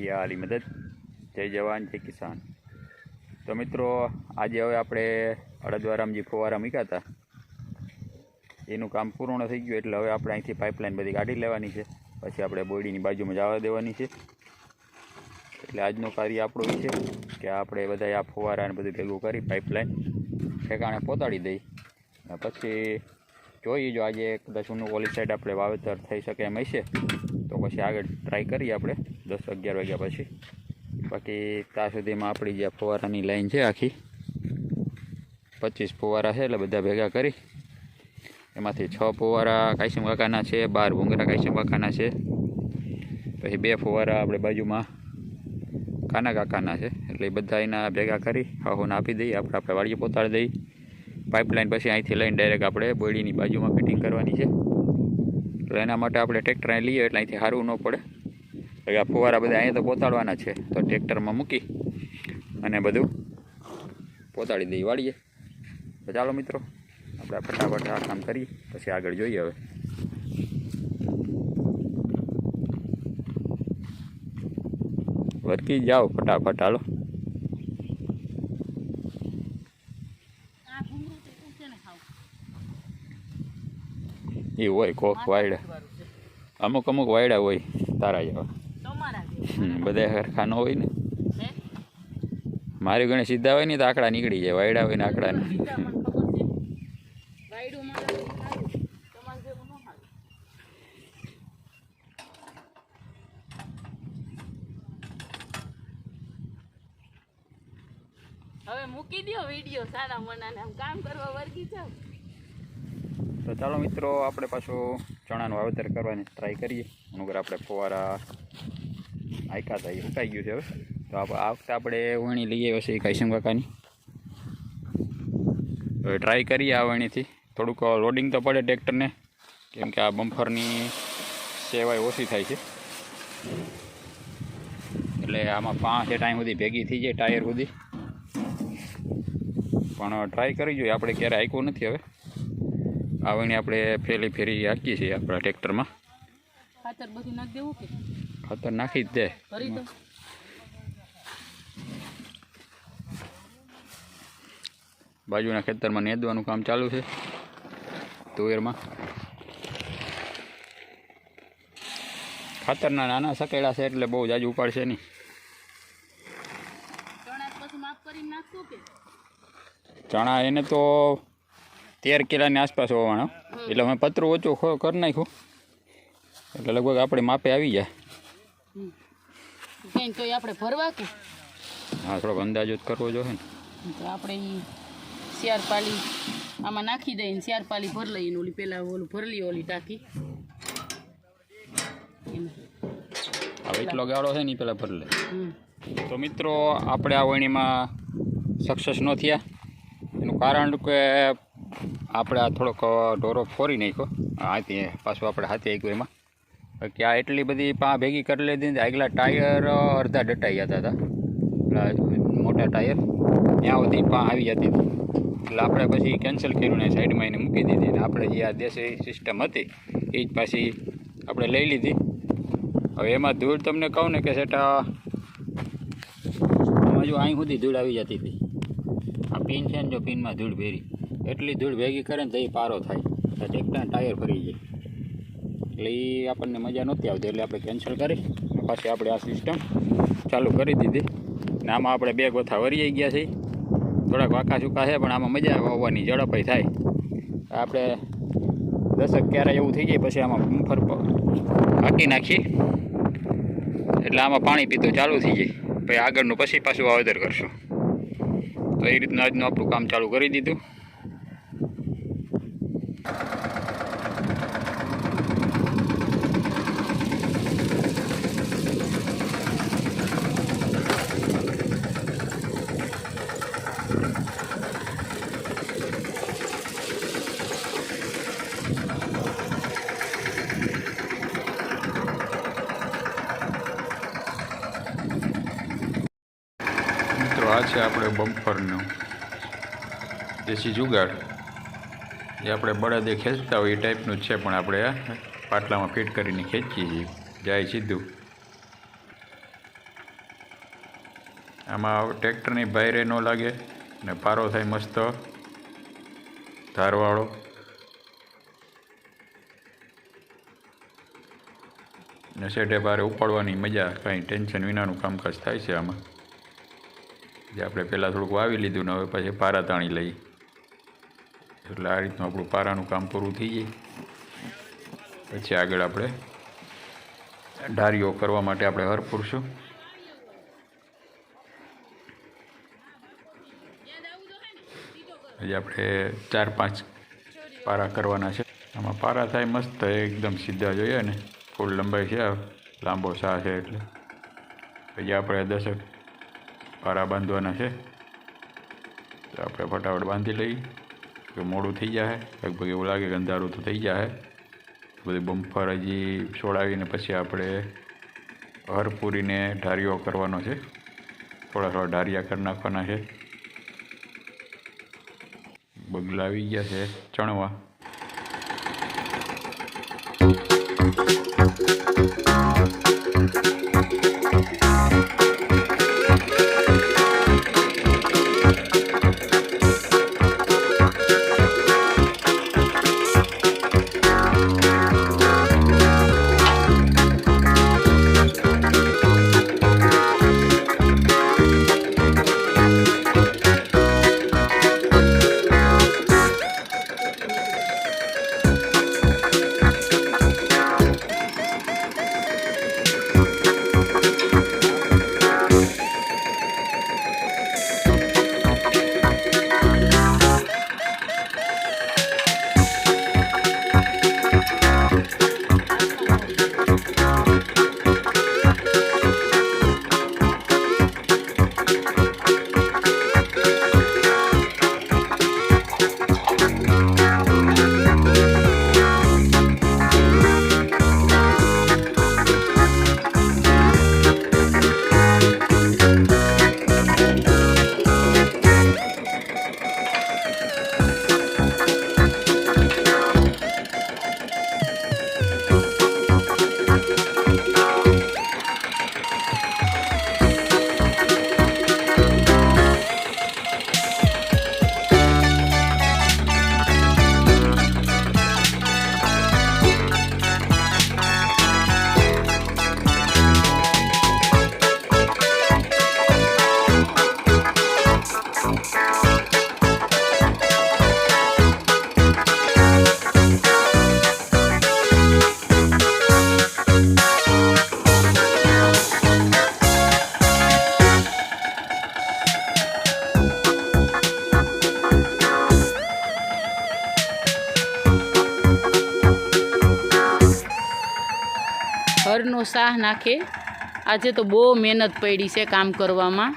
યા આલી મદદ. જય જવાન, જય કિસાન. તો મિત્રો, આજે હવે આપણે અડદવારામજી ફુવારા મૂક્યા એનું કામ પૂર્ણ થઈ ગયું એટલે હવે આપણે અહીંથી પાઇપલાઇન બધી કાઢી લેવાની છે. પછી આપણે બોડીની બાજુમાં જવા દેવાની છે. એટલે આજનું કાર્ય આપણું એ છે કે આપણે બધા આ ફુવારાને બધું ભેગું કરી પાઇપલાઇન ઠેકાણે પહોંચાડી દઈ અને પછી જોઈએ જો આજે કદાચ ઊનું ઓલી સાઈડ આપણે વાવેતર થઈ શકે એમ હશે, તો પછી આગળ ટ્રાય કરીએ આપણે. દસ અગિયાર વાગ્યા પછી. બાકી ત્યાં સુધીમાં આપણી જે ફુવારાની લાઈન છે આખી, પચીસ ફુવારા છે એટલે બધા ભેગા કરી, એમાંથી છ ફુવારા કાયસમ કાકાના છે, બાર ભૂંગરા કાયસમ કાકાના છે. પછી બે ફુવારા આપણે બાજુમાં કાના કાકાના છે, એટલે બધા એના ભેગા કરી, હાહોને આપી દઈએ આપણે આપણે વાડીએ પોતાડી દઈએ પાઇપલાઇન પછી અહીંથી લઈને ડાયરેક્ટ આપણે બોડીની બાજુમાં ફિટિંગ કરવાની છે. એટલે એના માટે આપણે ટ્રેક્ટર લઈએ એટલે અહીંથી સારું ન પડે. એટલે આ ફુવારા બધા અહીંયા તો પોતાડવાના છે. તો ટ્રેક્ટરમાં મૂકી અને બધું પોતાડી દઈએ, વાળીએ. તો ચાલો મિત્રો, આપણે ફટાફટ આ કામ કરીએ, પછી આગળ જોઈએ હવે. વરકી જાઓ ફટાફટ, હાલો. તો? એ હોય કોક વાયડા. અમુક અમુક વાયડા હોય, તારા જેવા. બધા સરખા ન હોય ને? મારી ગણે સીધા હોય ને તો આંકડા નીકળી જાય વાયડા હોય ને. હવે મૂકી દ્યો વીડિયો સારા મનાને આમ કામ કરવા વર્ગી જાવ તો ચાલો મિત્રો આપણે પાછું ચણાનું વાવેતર કરવાની ટ્રાય કરીએ. અનુગર આપણે ફુવારા આયકા એ સુકાઈ ગયું છે હવે. તો આ વખતે આપણે વણી લઈએ હશે કાયસમ કાકાની? હવે ટ્રાય કરીએ આ થોડુંક લોડિંગ તો પડે ટ્રેક્ટરને, કેમ કે આ બમ્ફરની સેવાય ઓછી થાય છે. એટલે આમાં પાંચ ટાઈમ સુધી ભેગી થઈ જાય ટાયર સુધી. પણ ટ્રાય કરી જોઈએ, આપણે ક્યારે આંક્યું નથી હવે. આવણી આપણે ફેરી ફેરી હાકીએ છીએ આપણા ટ્રેક્ટરમાં. ખાતર બધું નાખી દેવું કે? ખાતર નાખી જ દે. ભરી દો બાજુના ખેતરમાં નેદવાનું કામ ચાલુ છે. તુવેરમાં. ખાતરના નાના સકેડા છે એટલે બહુ જાજુ ઉપાડશે નહીં. ચણા એને તો તેર કિલાની આસપાસ હોવાનો. એટલે મેં પતરું ઓછું કરી નાખ્યું. એટલે લગભગ આપણે માપે આવી જાય. તોય આપણે ભરવા કે? હા થોડોક અંદાજો જ કરવો જોઈએ ને. તો આપણે શિયાર પાલી આમાં નાખી દઈએ શિયાર પાલી ભર લઈને ઓલી પેલા ઓલું ભરલી ઓલી ટાંકી. હવે એટલો ગાળો છે ને પેલા ભરી લે. તો મિત્રો આપણે આ વણીમાં સક્સેસ ન થયા. એનું કારણ કે આપણે આ થોડોક ઢોરો ફોરી નાખ્યો. હાથી પાછું આપણે હાથી આવ્યું એમાં. કે આ એટલી બધી પા ભેગી કરી લીધી ને આગલા ટાયર અડધા ડટાઈ જતા હતા. પેલા મોટા ટાયર. ત્યાં સુધી પા આવી જતી હતી. એટલે આપણે પછી કેન્સલ કર્યું ને સાઈડમાં એને મૂકી દીધી. ને આપણે જે આ દેશી સિસ્ટમ હતી, એ જ પાછી આપણે લઈ લીધી. હવે એમાં ધૂળ તમને કહું ને કે સેટા, આમાં જો અહીં સુધી ધૂળ આવી જતી હતી. આ પિન છે ને જો પિનમાં ધૂળ ભેરી. એટલી ધૂળ ભેગી કરે ને તો એ પારો થાય. તો ટાયર ફરી જાય. એટલે એ આપણને મજા નહોતી આવતી, એટલે આપણે કેન્સલ કરી. પાછી આપણે આ સિસ્ટમ ચાલુ કરી દીધી. ને આમાં આપણે બે ગોથા વરી ગયા છીએ. થોડાક વાંકા ચૂકા છે, પણ આમાં મજા આવવાની, ઝડપાઈ થાય. આપણે દશક ક્યારે એવું થઈ જાય પછી આમાં બમ્ફર હાકી નાખીએ એટલે આમાં પાણી પીતું ચાલુ થઈ જાય પછી આગળનું પછી પાછું વાવેતર કરશું. તો એ રીતનું આજનું આપણું કામ ચાલુ કરી દીધું મિત્રો આ છે આપણે બમ્પરનું દેશી જુગાડ જે આપણે બળદે ખેંચતા હોય એ ટાઈપનું છે, પણ આપણે પાટલામાં ફિટ કરીને ખેંચીએ છીએ. જાય સીધું. આમાં ટ્રેક્ટરની ભાઈરે ન લાગે ને પારો થાય મસ્ત. ધારવાળો. ને શેઢે ભારે ઉપાડવાની મજા, કાંઈ ટેન્શન વિનાનું કામકાજ થાય છે આમાં. જે આપણે પહેલાં થોડુંક વાવી લીધું ને હવે પછી પારા તાણી લઈ. એટલે આ રીતનું આપણું પારાનું કામ પૂરું થઈ જાય. પછી આગળ આપણે ઢારીઓ કરવા માટે આપણે હર પૂરશું. હજી આપણે ચાર પાંચ પારા કરવાના છે. આમાં પારા થાય મસ્ત, એકદમ સીધા જોઈએ ને. ફૂલ લંબાઈ છે, લાંબો સા છે એટલે. પછી આપણે દસક પારા બાંધવાના છે. તો આપણે ફટાફટ બાંધી લઈએ કે મોડું થઈ જાય લગભગ એવું લાગે કે અંધારું તો થઈ જાય બધી બમ્ફર હજી છોડાવીને પછી આપણે હરપૂરીને ઢારીઓ કરવાનો છે. થોડા થોડા ઢારિયા કરી નાખવાના છે. બગલા આવી ગયા છે ચણવા. હરનો શાહ નાખે. આજે તો બહુ મહેનત પડી છે કામ કરવામાં.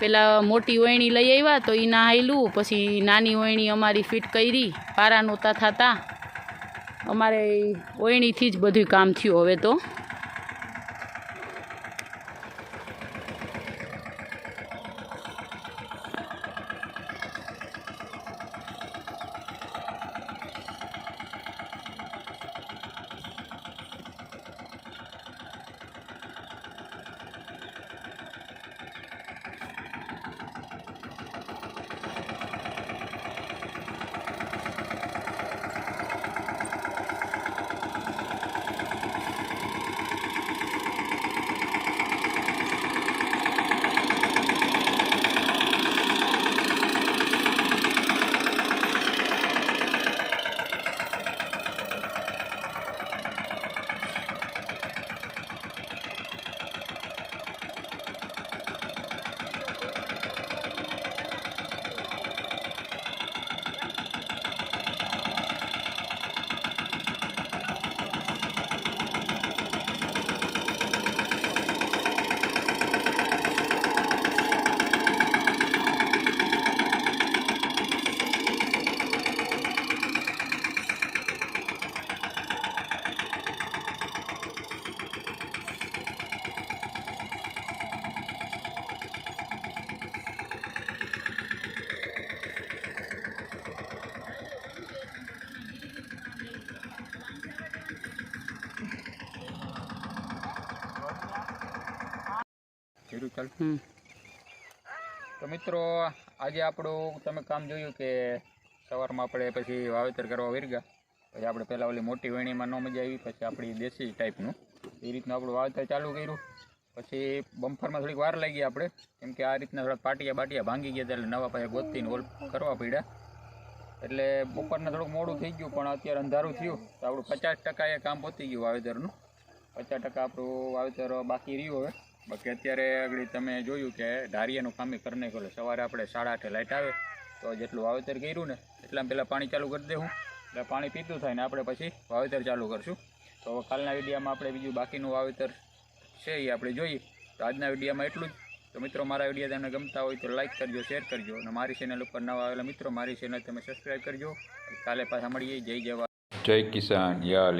પેલા મોટી વયણી લઈ આવ્યા તો એ ના હાયલું પછી નાની વયણી અમારી ફિટ કરી, પારા નહોતા થતા. અમારે વયણીથી જ બધું કામ થયું હવે તો. કીધું ચાલ તો મિત્રો આજે આપણું તમે કામ જોયું કે સવારમાં આપણે પછી વાવેતર કરવા વિરગા પછી આપણે પહેલાં ઓલી મોટી વેણીમાં ન મજા આવી પછી આપણી દેશી ટાઈપનું. એ રીતનું આપણું વાવેતર ચાલુ કર્યું. પછી બમ્ફરમાં થોડીક વાર લાગી આપણે. કેમ કે આ રીતના થોડાક પાટિયા બાટિયા ભાંગી ગયા એટલે નવા પાછા ગોતીને હોલ કરવા પડ્યા. એટલે બપોરના થોડુંક મોડું થઈ ગયું પણ અત્યારે અંધારું થયું. તો આપણું પચાસ ટકા એ કામ પહોંચી ગયું વાવેતરનું. પચાસ ટકા આપણું વાવેતર બાકી રહ્યું હવે. બાકી અત્યારે આગળ તમે જોયું કે ધારિયાનું કામે કરી નાખ્યું સવારે આપણે સાડા આઠે લાઇટ આવે, તો જેટલું વાવેતર કર્યું ને એટલા પહેલાં પાણી ચાલુ કરી દેવું. એટલે પાણી પીતું થાય ને આપણે પછી વાવેતર ચાલુ કરશું. તો કાલના વિડીયામાં આપણે બીજું બાકીનું વાવેતર છે એ આપણે જોઈએ. તો આજના વિડીયામાં એટલું જ. તો મિત્રો, મારા વીડિયો તમને ગમતા હોય તો લાઇક કરજો શેર કરજો. અને મારી ચેનલ ઉપર નવા આવેલા મિત્રો, મારી ચેનલ તમે સબસ્ક્રાઈબ કરજો. કાલે પાછા મળીએ. જય જવા જય કિસાન. યા